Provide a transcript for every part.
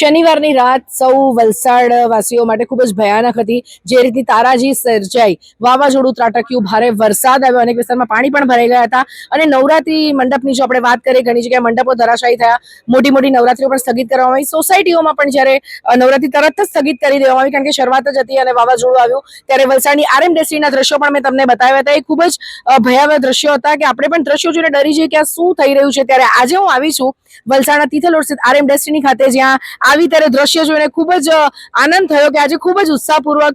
શનિવારની રાત સૌ વલસાડ વાસીઓ માટે ખૂબ જ ભયાનક હતી. જે રીતની તારાજી સર્જાઈ. વાવાઝોડું ત્રાટક્યું, ભારે વરસાદ આવ્યો, અનેક વિસ્તારમાં પાણી પણ ભરાઈ ગયા હતા. અને નવરાત્રી મંડપની જો આપણે વાત કરીએ, ઘણી જગ્યાએ મંડપો ધરાશાયી થયા. મોટી મોટી નવરાત્રીઓ પણ સ્થગિત કરવામાં આવી. સોસાયટીઓમાં પણ જ્યારે નવરાત્રી તરત જ સ્થગિત કરી દેવામાં આવી, કારણ કે શરૂઆત જ હતી અને વાવાઝોડું આવ્યું. ત્યારે વલસાડની આરએમ ડેસ્ટીના દ્રશ્યો પણ મેં તમને બતાવ્યા હતા. એ ખૂબ જ ભયાવહ દ્રશ્યો હતા કે આપણે પણ દ્રશ્યો જોઈને ડરી જઈએ કે આ શું થઈ રહ્યું છે. ત્યારે આજે હું આવી છું વલસાડના તિથલ સ્થિત આરએમ ખાતે, જ્યાં આવી ત્યારે દ્રશ્ય જોઈને ખૂબ જ આનંદ થયો કે આજે ખૂબ જ ઉત્સાહપૂર્વક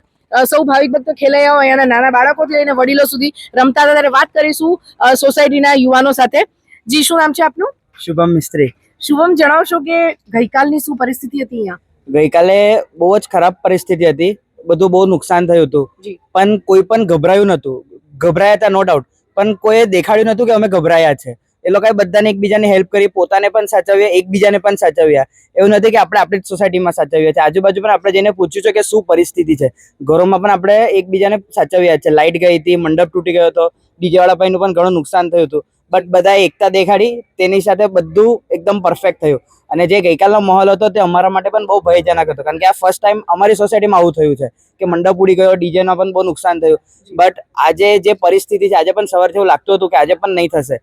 સૌ ભાવિક ભક્તો ખેલૈયાઓ અહીંયાના નાના બાળકોથી લઈને વડીલો સુધી રમતા હતા. ત્યારે વાત કરીશું સોસાયટીના યુવાનો સાથે. જી શું નામ છે આપનું? શુભમ મિસ્ત્રી. શુભમ જણાવશો કે ગઈકાલની શું પરિસ્થિતિ હતી અહીંયા? ગઈકાલે બહુ જ ખરાબ પરિસ્થિતિ હતી. બધું બહુ નુકસાન થયું હતું. પણ કોઈ પણ ગભરાયું નતું ગભરાયા હતા નો ડાઉટ પણ કોઈએ દેખાડ્યું નતું કે અમે ગભરાયા છે. એ લોકોએ બધાને એકબીજાને હેલ્પ કરી, પોતાને પણ સાચવ્યા, એકબીજાને પણ સાચવ્યા. એવું નથી કે આપણે આપણી સોસાયટીમાં સાચવ્યા છે આજુબાજુ પણ આપણે જઈને પૂછ્યું છે કે શું પરિસ્થિતિ છે. ઘરોમાં પણ આપણે એકબીજાને સાચવ્યા છે. લાઇટ ગઈ હતી, મંડપ તૂટી ગયો હતો ડીજેવાળા ભાઈનું પણ ઘણું નુકસાન થયું હતું. બટ બધાએ એકતા દેખાડી, તેની સાથે બધું એકદમ પરફેક્ટ થયું. અને જે ગઈકાલનો માહોલ હતો તે અમારા માટે પણ બહુ ભયજનક હતો. કારણ કે આ ફર્સ્ટ ટાઈમ અમારી સોસાયટીમાં આવું થયું છે. કે મંડપ ઉડી ગયો, ડીજેનો પણ બહુ નુકસાન થયું. બટ આજે જે પરિસ્થિતિ છે, આજે પણ સવારથી એવું લાગતું હતું કે આજે પણ નહીં થશે.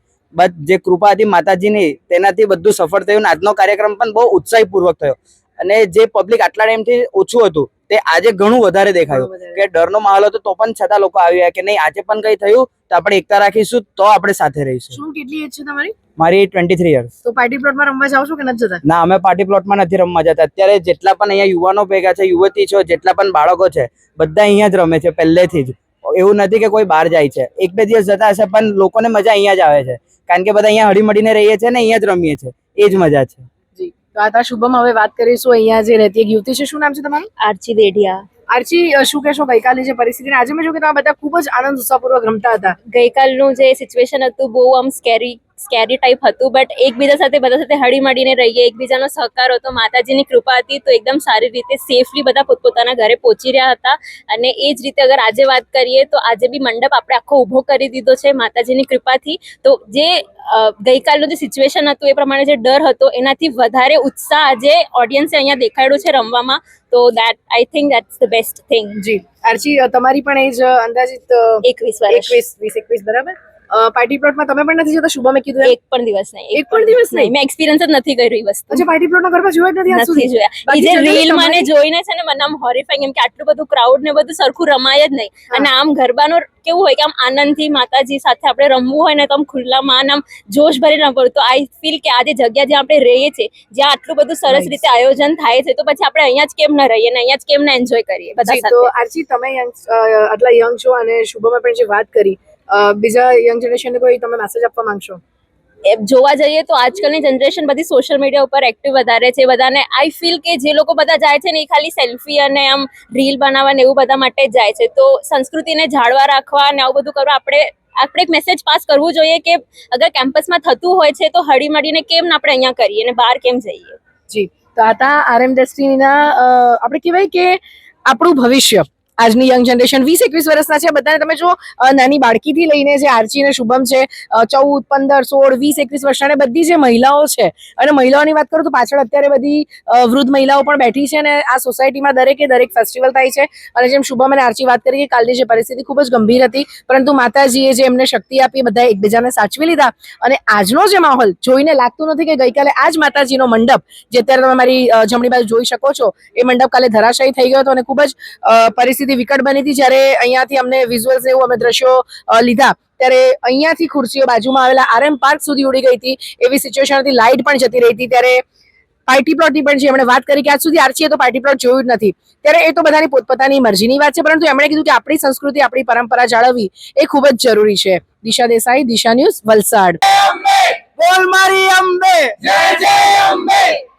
જે કૃપા હતી માતાજીની તેનાથી બધું સફળ થયું આજનો કાર્યક્રમ પણ બહુ ઉત્સાહીપૂર્વક થયો. અને જે પબ્લિક આટલા ટાઈમથી ઓછું હતું તે આજે ઘણું વધારે દેખાયું. કે ડરનો માહોલ હતો તો પણ છતાં લોકો આવ્યા કે નહીં આજે પણ કંઈ થયું તો આપણે એકતા રાખીશું તો આપણે સાથે રહીશું. શું કેટલી એજ છે તમારી? મારી ટ્વેન્ટી થ્રી યર્સ તો પાર્ટી પ્લોટમાં રમવા જાવ છો કે નથી જતા? ના અમે પાર્ટી પ્લોટમાં નથી રમવા જતા. અત્યારે જેટલા પણ અહીંયા યુવાનો ભેગા છે યુવતી છે જેટલા પણ બાળકો છે બધા અહીંયા જ રમે છે પહેલેથી જ. એવું નથી કે કોઈ બહાર જાય છે. એક બે દિવસ જતા હશે પણ લોકોને મજા અહીંયા જ આવે છે. કારણ કે બધા અહીંયા હળીમળીને રહીએ છીએ ને અહીંયા જ રમીએ છીએ એ જ મજા છે. જી. તો આ તા શુભમ હવે વાત કરીશું અહીંયા જે રહેતી એક યુવતી છે. શું નામ છે તમારું? આરચી દેઢિયા આરચી શું કહેશો ગઈકાલની જે પરિસ્થિતિ આજે મેં જો કે તમે બધા ખૂબ જ આનંદ ઉત્સાહપૂર્વક રમતા હતા. ગઈકાલનું જે સિચ્યુએશન હતું, બહુ આમ સ્કેરી સ્કેરી ટાઈપ હતું બટ એકબીજા સાથે, બધા સાથે હળી મળીને રહીએ, એકબીજાનો સહકાર હતો માતાજીની કૃપા હતી, તો એકદમ સારી રીતે સેફલી બધા પોતપોતાના ઘરે પહોંચી રહ્યા હતા. અને એ જ રીતે અગર આજે વાત કરીએ, તો આજે બી મંડપ આપણે આખો ઊભો કરી દીધો છે માતાજીની કૃપાથી. તો જે ગઈકાલનું જે સિચ્યુએશન હતું એ પ્રમાણે જે ડર હતો એનાથી વધારે ઉત્સાહ આજે ઓડિયન્સે અહીંયા દેખાડ્યું છે રમવામાં. તો that I think that's the best thing જી. આરચી તમારી પણ એજ અંદાજિત એકવીસ એકવીસ વીસ એકવીસ બરાબર? પાર્ટી પ્લોટમાં તમે પણ નથી જતા? શુભમે કીધું એક પણ દિવસ નહીં એક પણ દિવસ નહીં? મેં એક્સપિરિયન્સ જ નથી કર્યું એ વસ્તુ. અચ્છા પાર્ટી પ્લોટના ઘરમાં જોયા નથી આજ સુધી? જોયા. એ જે રીલ મને જોઈને છે ને મને આમ હોરિફાઈંગ એમ કે આટલું બધું ક્રાઉડ ને બધું સરખું રમાય જ નહીં. અને આમ ગરબાનો કેવું હોય કે આમ આનંદથી માતાજી સાથે આપણે રમવું હોય ને તો આમ ખુલ્લામાં આમ જોશ ભરી રમવું તો આઈ ફીલ કે આ જે જગ્યા જ્યાં આપણે રહીએ છીએ જ્યાં આટલું બધું સરસ રીતે આયોજન થાય છે તો પછી આપણે અહીંયા જ કેમ ન રહીએ ને અહીંયા જ કેમ ના એન્જોય કરીએ? બધા તો આરજી તમે આટલા યંગ છો અને શુભમે પણ જે વાત કરી બીજા યંગ જનરેશનને કોઈ તમે મેસેજ આપવા માંગશો? એ જોવા જઈએ તો આજકાલની જનરેશન બધી સોશિયલ મીડિયા ઉપર એક્ટિવ વધારે છે. બધાને આઈ ફીલ કે જે લોકો બધા જાય છે ને એ ખાલી સેલ્ફી અને આમ રીલ બનાવવા ને એવું બધા માટે જ જાય છે. તો સંસ્કૃતિને જાળવા રાખવા ને આવું બધું કરવા આપણે આપણે એક મેસેજ પાસ કરવું જોઈએ કે અગર કેમ્પસમાં થતું હોય છે તો હળી મળીને કેમ ના આપણે અહીંયા કરીએ અને બહાર કેમ જઈએ? જી. તો આ તા આરએમ ડેસ્ટિનીના આપણે કહેવાય કે આપણું ભવિષ્ય. આજની યંગ જનરેશન વીસ એકવીસ વર્ષના છે. બધાને તમે જો નાની બાળકીથી લઈને જે આરચી અને શુભમ છે ચૌદ પંદર સોળ વીસ એકવીસ વર્ષના બધી જે મહિલાઓ છે અને મહિલાઓની વાત કરું તો પાછળ અત્યારે બધી વૃદ્ધ મહિલાઓ પણ બેઠી છે અને આ સોસાયટીમાં દરેકે દરેક ફેસ્ટિવલ થાય છે. અને જેમ શુભમ અને આરચી વાત કરી કે કાલની જે પરિસ્થિતિ ખૂબ જ ગંભીર હતી પરંતુ માતાજીએ જે એમને શક્તિ આપી બધા એકબીજાને સાચવી લીધા. અને આજનો જે માહોલ જોઈને લાગતું નથી કે ગઈકાલે આ જ માતાજીનો મંડપ જે અત્યારે તમે મારી જમણી બાજુ જોઈ શકો છો એ મંડપ કાલે ધરાશાયી થઈ ગયો હતો અને ખૂબ જ અ, પરિસ્થિતિ વિકટ બની હતી જ્યારે અહીંયાથી અમને વિઝ્યુઅલ્સ એવું અમે દ્રશ્યો લીધા. ત્યારે અહીંયાથી ખુરશીઓ બાજુમાં આવેલા આરએમ પાર્ક સુધી ઉડી ગઈ હતી. એવી સિચ્યુએશન હતી. લાઇટ પણ જતી રહી હતી. ત્યારે પાર્ટી પ્લોટની પણ જે એમણે વાત કરી કે આજ સુધી આરસીએ તો પાર્ટી પ્લોટ જોયું જ નથી. ત્યારે એ તો બધાની પોતપોતાની મરજીની વાત છે. પરંતુ એમણે કીધું કે આપણી સંસ્કૃતિ આપણી પરંપરા જાળવવી એ ખૂબ જ જરૂરી છે. દિશા દેસાઈ દિશા ન્યૂઝ વલસાડ. બોલ મારી અંબે!